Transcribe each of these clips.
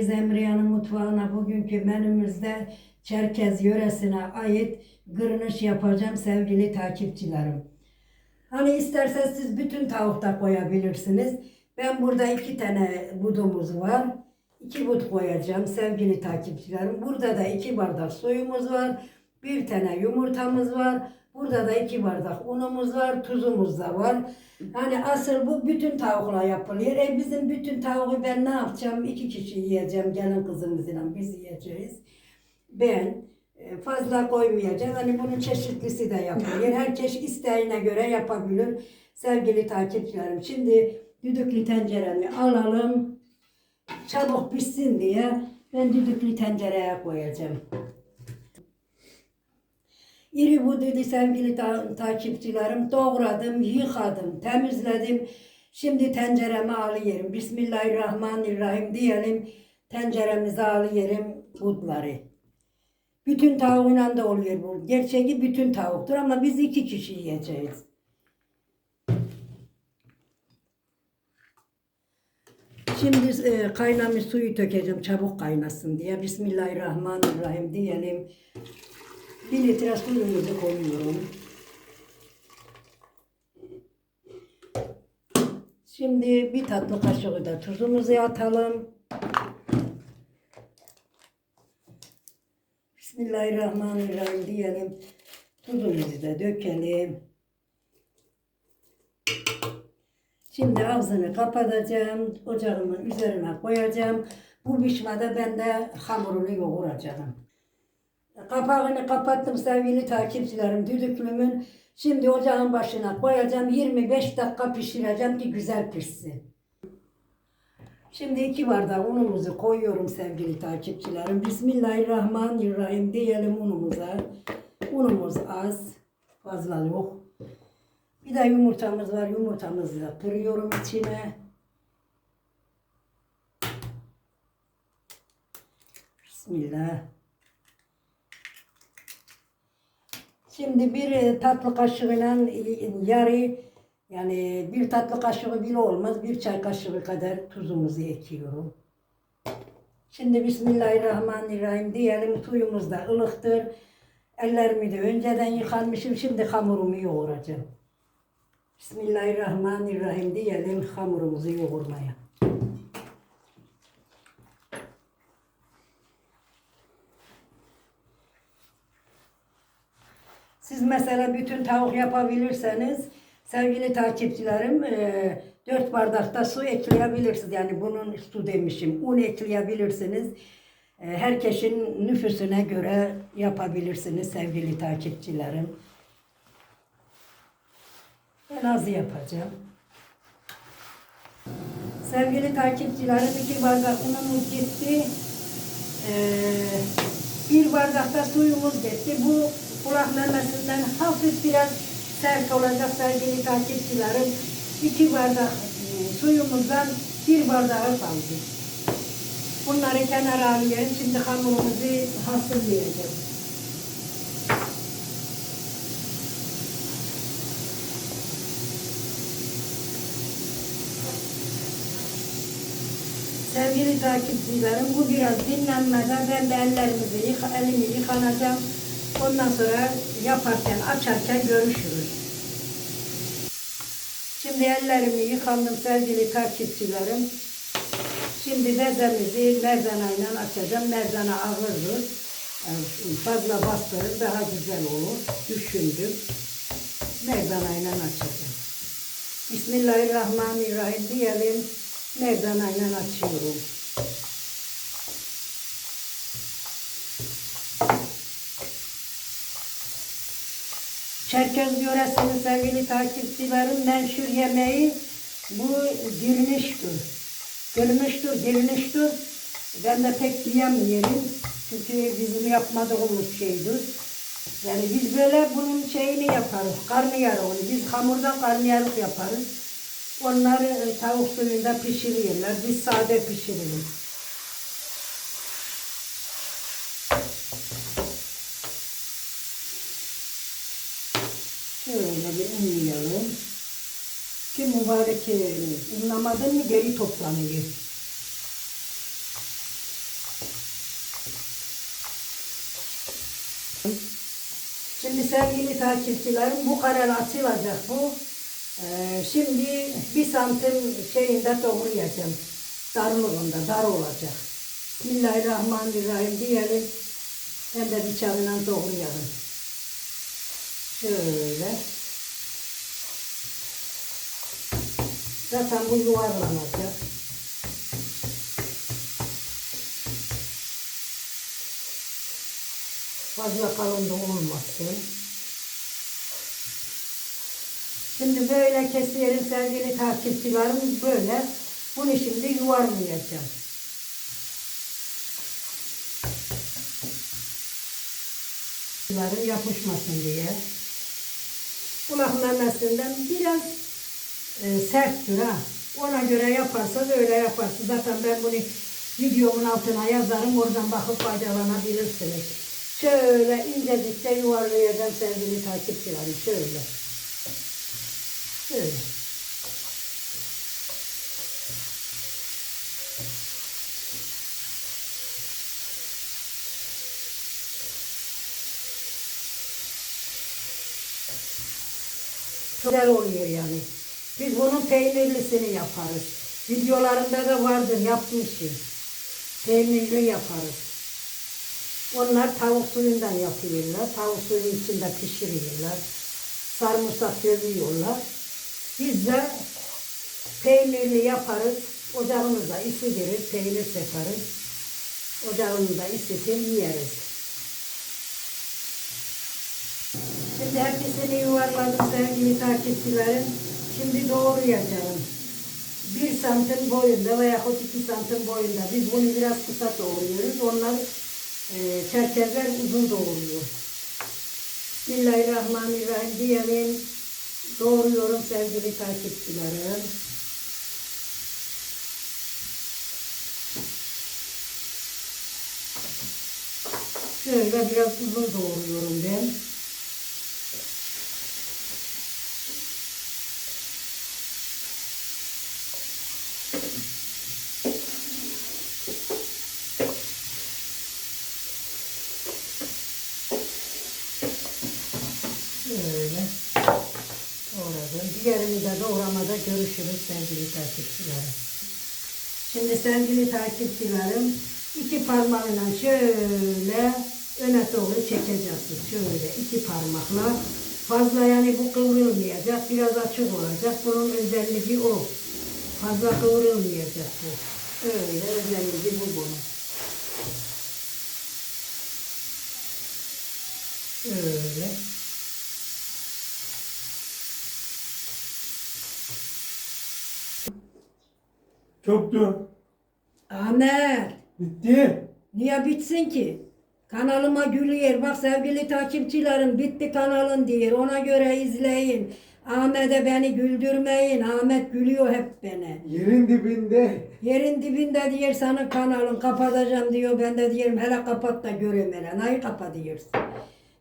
geldiniz Emriyan'ın mutfağına. Bugünkü menümüzde Çerkez yöresine ait gırnış yapacağım sevgili takipçilerim. Hani isterseniz siz bütün tavuk da koyabilirsiniz. Ben burada iki tane budumuz var. İki bud koyacağım sevgili takipçilerim. Burada da iki bardak suyumuz var. Bir tane yumurtamız var. Burada da iki bardak unumuz var. Tuzumuz da var. Hani asıl bu bütün tavukla yapılıyor. E bizim bütün tavuğu ben ne yapacağım? İki kişi yiyeceğim. Gelin kızımızla biz yiyeceğiz. Ben e, fazla koymayacağım. Hani bunun çeşitlisi de yapılıyor. Herkes isteğine göre yapabilir. Sevgili takipçilerim. Şimdi düdüklü tenceremi alalım. Çabuk pişsin diye ben düdüklü tencereye koyacağım. İri buduydu sevgili ta- takipçilerim. Doğradım, yıkadım, temizledim. Şimdi tencereme alıyorum. Bismillahirrahmanirrahim diyelim. Tenceremize alıyorum budları. Bütün tavuğuyla da oluyor bu. Gerçeği bütün tavuktur ama biz iki kişi yiyeceğiz. Şimdi e, kaynamış suyu dökeceğim çabuk kaynasın diye. Bismillahirrahmanirrahim diyelim. Bir litre suyumuzu koyuyorum. Şimdi bir tatlı kaşığı da tuzumuzu atalım. Bismillahirrahmanirrahim diyelim. Tuzumuzu da dökelim. Şimdi ağzını kapatacağım. Ocağımın üzerine koyacağım. Bu pişmede ben de hamurunu yoğuracağım. Kapağını kapattım sevgili takipçilerim düdüklümün. Şimdi ocağın başına koyacağım. 25 dakika pişireceğim ki güzel pişsin. Şimdi iki bardak unumuzu koyuyorum sevgili takipçilerim. Bismillahirrahmanirrahim diyelim unumuza. Unumuz az. Fazla yok. Bir de yumurtamız var. Yumurtamızı da kırıyorum içine. Bismillah. Şimdi bir e, tatlı kaşığıyla e, yarı yani bir tatlı kaşığı bile olmaz. Bir çay kaşığı kadar tuzumuzu ekiyorum. Şimdi Bismillahirrahmanirrahim diyelim. Suyumuz da ılıktır. Ellerimi de önceden yıkanmışım. Şimdi hamurumu yoğuracağım. Bismillahirrahmanirrahim diyelim hamurumuzu yoğurmaya. Siz mesela bütün tavuk yapabilirseniz sevgili takipçilerim e, 4 bardakta su ekleyebilirsiniz. Yani bunun su demişim. Un ekleyebilirsiniz. E, herkesin nüfusuna göre yapabilirsiniz sevgili takipçilerim. Ben az yapacağım. Sevgili takipçilerim iki bardak unumuz gitti. Ee, bir bardakta suyumuz gitti. Bu kulak memesinden hafif biraz sert olacak sevgili takipçilerim. İki bardak e, suyumuzdan bir bardağı kaldı. Bunları kenara alıyorum. Şimdi hamurumuzu hazırlayacağım. Sevgili takipçilerim bu biraz dinlenmede ben de ellerimizi elimi yıkanacağım. Ondan sonra yaparken açarken görüşürüz. Şimdi ellerimi yıkandım sevgili takipçilerim. Şimdi bezemizi merdanayla açacağım. Merdana ağırdır. Fazla bastırır daha güzel olur. Düşündüm. Merdanayla açacağım. Bismillahirrahmanirrahim diyelim. Merdanayla açıyorum. Çerkez yöresinin sevgili takipçilerim menşur yemeği bu dirniştir. Gülmüştür, dirniştir. Ben de pek diyemiyorum. Çünkü bizim yapmadığımız şeydir. Yani biz böyle bunun şeyini yaparız. Karnıyarık. Biz hamurdan karnıyarık yaparız. Onları e, tavuk suyunda pişiriyorlar. Biz sade pişiririz. Şöyle bir unlayalım. Ki mübarek yerimiz. Mı geri toplanıyor. Şimdi sevgili takipçilerim bu kadar açılacak bu. Ee, şimdi bir santim şeyinde doğrayacağım. Darlığında dar olacak. Bismillahirrahmanirrahim diyelim. Hem de bıçağından doğrayalım. Şöyle. Zaten bu yuvarlanacak. Fazla kalın da olmasın. Şimdi böyle kesiyorum sevgili takipçilerim böyle. Bunu şimdi yuvarlayacağım. Bunların yapışmasın diye. Kulak memesinden biraz e, serttir ha. Ona göre yaparsanız öyle yaparsınız. Zaten ben bunu videomun altına yazarım. Oradan bakıp faydalanabilirsiniz. Şöyle incecikçe yuvarlayacağım sevgili takipçilerim. Şöyle. Şöyle. Çok güzel oluyor yani. Biz bunun peynirlisini yaparız. Videolarında da vardır yapmışım. Peynirli yaparız. Onlar tavuk suyundan yapıyorlar. Tavuk suyun içinde pişiriyorlar. Sarımsak dövüyorlar. Biz de peynirli yaparız. Ocağımızda ısıtırız, peynir separız. Ocağımızda ısıtır yeriz. Hepsini yuvarladım sevgili takipçilerim. Şimdi doğrayacağım. Bir santim boyunda veya iki santim boyunda. Biz bunu biraz kısa doğruyoruz. Onlar e, çerkezler uzun doğruyor. Bismillahirrahmanirrahim diyelim. Doğruyorum sevgili takipçilerim. Şöyle biraz uzun doğruyorum ben. Şöyle doğradım. Diğerini de doğramada görüşürüz sevgili takipçilerim. Şimdi sevgili takipçilerim iki parmağıyla şöyle öne doğru çekeceksiniz. Şöyle iki parmakla. Fazla yani bu kıvrılmayacak. Biraz açık olacak. Bunun özelliği o. Fazla kıvrılmayacak bu. Öyle özelliği bu bunun. Şöyle. Çoktu. Ahmet. Bitti. Niye bitsin ki? Kanalıma gülüyor. Bak sevgili takipçilerim bitti kanalın diyor. Ona göre izleyin. Ahmet'e beni güldürmeyin. Ahmet gülüyor hep beni. Yerin dibinde. Yerin dibinde diyor senin kanalın kapatacağım diyor. Ben de diyorum hele kapat da göreyim hele. Neyi kapatıyorsun?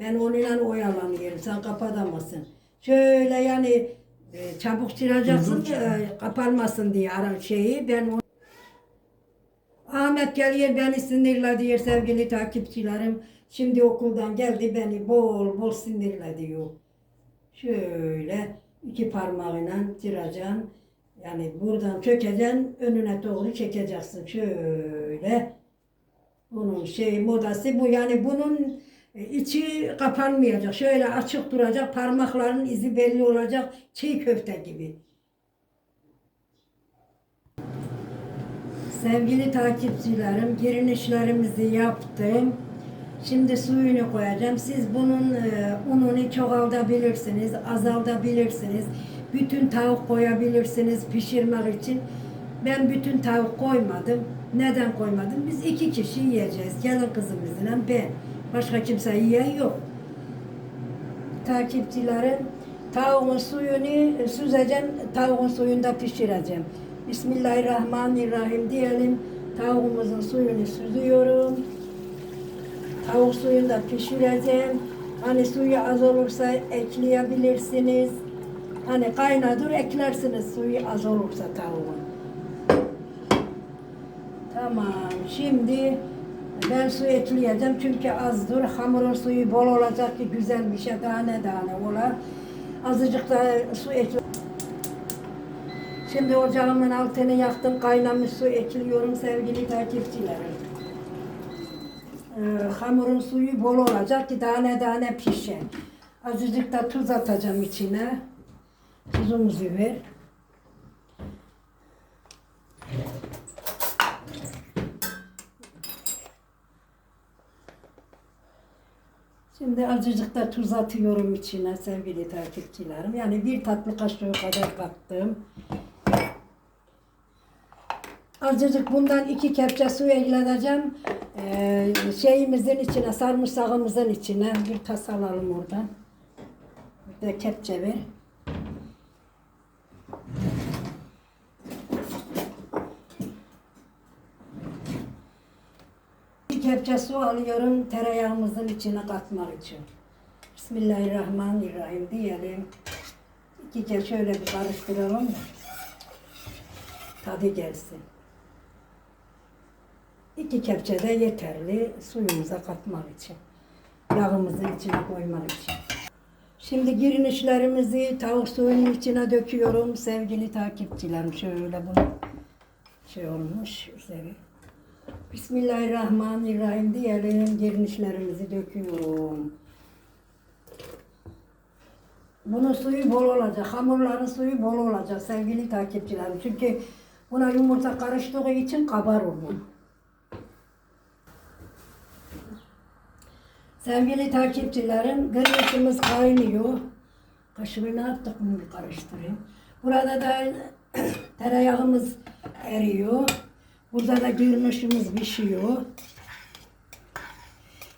Ben onunla oyalanıyorum. Sen kapatamazsın. Şöyle yani e, çabuk çıracaksın e, kapanmasın diye ara şeyi. Ben o Ahmet geliyor beni sinirle diyor sevgili takipçilerim. Şimdi okuldan geldi beni bol bol sinirle diyor. Şöyle iki parmağıyla çıracaksın. Yani buradan çökeceksin, önüne doğru çekeceksin. Şöyle. Bunun şey modası bu. Yani bunun içi kapanmayacak. Şöyle açık duracak. Parmakların izi belli olacak. Çiğ köfte gibi. Sevgili takipçilerim, girinişlerimizi yaptım. Şimdi suyunu koyacağım. Siz bunun e, ununu çoğaltabilirsiniz, azaltabilirsiniz. Bütün tavuk koyabilirsiniz pişirmek için. Ben bütün tavuk koymadım. Neden koymadım? Biz iki kişi yiyeceğiz. Gelin kızımızla ben. Başka kimse yiyen yok. Takipçilerim, tavuğun suyunu süzeceğim, tavuğun suyunda pişireceğim. Bismillahirrahmanirrahim diyelim. Tavuğumuzun suyunu süzüyorum. Tavuk suyunu da pişireceğim. Hani suyu az olursa ekleyebilirsiniz. Hani kaynadır eklersiniz suyu az olursa tavuğun. Tamam. Şimdi Ben su ekleyeceğim çünkü azdır. Hamurun suyu bol olacak ki güzel bir şey tane tane ola. Azıcık da su ekle. Şimdi ocağımın altını yaktım. Kaynamış su ekliyorum sevgili takipçilerim. Ee, hamurun suyu bol olacak ki tane tane pişer. Azıcık da tuz atacağım içine. Tuzumuzu ver. Şimdi azıcık da tuz atıyorum içine sevgili takipçilerim. Yani bir tatlı kaşığı kadar kattım. Azıcık bundan iki kepçe su ekleteceğim. Ee, şeyimizin içine, sarımsağımızın içine. Bir tas alalım oradan. Bir de kepçe ver. Bir kepçe su alıyorum tereyağımızın içine katmak için. Bismillahirrahmanirrahim diyelim. İki kez şöyle bir karıştıralım da tadı gelsin. İki kepçe de yeterli suyumuza katmak için. Yağımızın içine koymak için. Şimdi girinişlerimizi tavuk suyunun içine döküyorum sevgili takipçilerim. Şöyle bunu şey olmuş üzeri. Bismillahirrahmanirrahim diyelim girinişlerimizi döküyorum. Bunun suyu bol olacak, hamurların suyu bol olacak sevgili takipçilerim. Çünkü buna yumurta karıştığı için kabar olur. Sevgili takipçilerim, gırgırtımız kaynıyor. Kaşığı ne yaptık bunu bir karıştırayım. Burada da tereyağımız eriyor. Burada da gırmışımız pişiyor.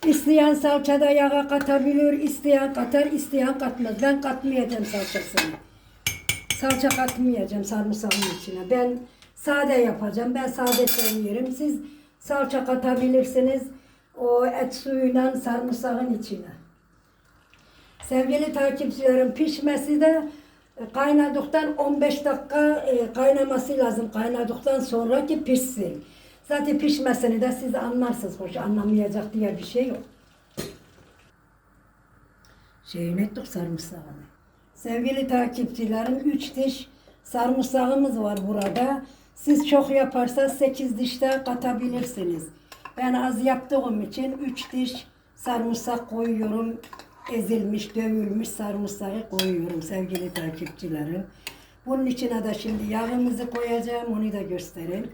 İsteyen salçada yağa katabilir, isteyen katar, isteyen katmaz. Ben katmayacağım salçasını. Salça katmayacağım sarımsağın içine. Ben sade yapacağım. Ben sade seviyorum. Siz salça katabilirsiniz o et suyuyla sarımsağın içine. Sevgili takipçilerim pişmesi de kaynadıktan 15 dakika e, kaynaması lazım. Kaynadıktan sonra ki pişsin. Zaten pişmesini de siz anlarsınız. Hoş anlamayacak diye bir şey yok. Şeyin ettik sarımsağını. Sevgili takipçilerim 3 diş sarımsağımız var burada. Siz çok yaparsanız 8 diş de katabilirsiniz. Ben az yaptığım için 3 diş sarımsak koyuyorum. Ezilmiş, dövülmüş sarımsağı koyuyorum sevgili takipçilerim. Bunun içine de şimdi yağımızı koyacağım. Onu da göstereyim.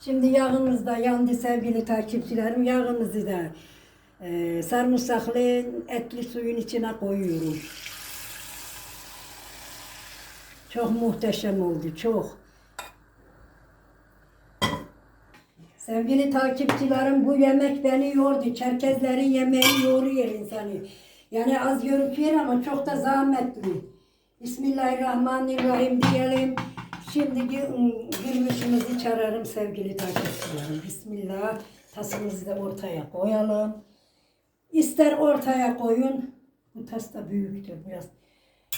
Şimdi yağımız da yandı sevgili takipçilerim. Yağımızı da e, sarımsaklı etli suyun içine koyuyorum. Çok muhteşem oldu, çok. Sevgili takipçilerim bu yemek beni yordu. Çerkezlerin yemeği yoruyor insanı. Yani az görüküyor ama çok da zahmetli. Bismillahirrahmanirrahim diyelim. Şimdi girmişimizi çağırırım sevgili takipçilerim. Bismillah. Tasımızı da ortaya koyalım. İster ortaya koyun. Bu tas da büyüktür biraz.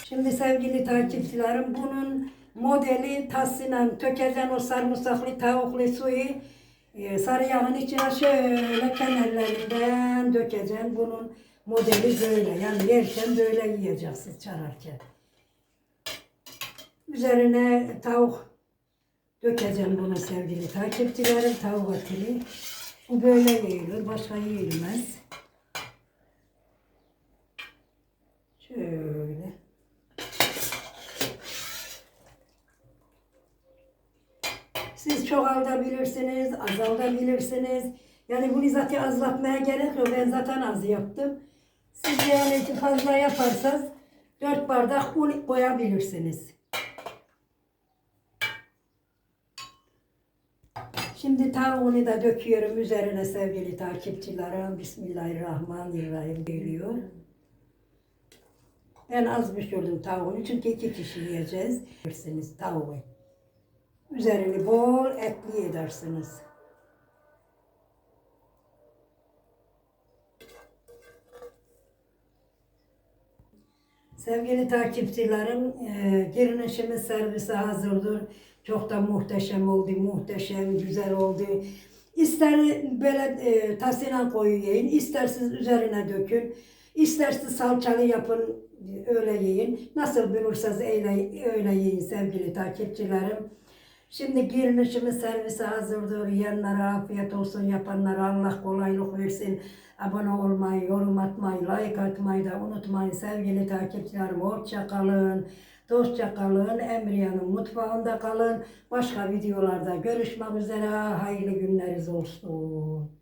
Şimdi sevgili takipçilerim bunun modeli tasıyla tökeceksin o sarımsaklı tavuklu suyu e, sarı yağın içine şöyle kenarlarından dökeceksin. Bunun modeli böyle. Yani yerken böyle yiyeceksin çararken. Üzerine tavuk dökeceğim bunu sevgili takipçilerim. Tavuk atili. Bu böyle yiyilir. Başka yiyilmez. Şöyle. Siz çoğaltabilirsiniz, azaltabilirsiniz. Yani bunu zaten azaltmaya gerek yok. Ben zaten az yaptım. Siz yani fazla yaparsanız 4 bardak un koyabilirsiniz. Şimdi tavuğunu da döküyorum üzerine sevgili takipçilerim. Bismillahirrahmanirrahim geliyor. Ben az pişirdim tavuğunu çünkü iki kişi yiyeceğiz. Yersiniz tavuğu. Üzerini bol etli edersiniz. Sevgili takipçilerim, e, girinişimiz servise hazırdır. Çok da muhteşem oldu, muhteşem, güzel oldu. İster böyle e, tasıyla koyu yiyin, ister üzerine dökün, ister siz salçalı yapın, öyle yiyin. Nasıl bilirseniz öyle, öyle yiyin sevgili takipçilerim. Şimdi girinişimiz servise hazırdır. Yiyenlere afiyet olsun, yapanlara Allah kolaylık versin. Abone olmayı, yorum atmayı, like atmayı da unutmayın sevgili takipçilerim. Hoşça kalın. Dostça kalın. Emriyan'ın mutfağında kalın. Başka videolarda görüşmek üzere. Hayırlı günleriniz olsun.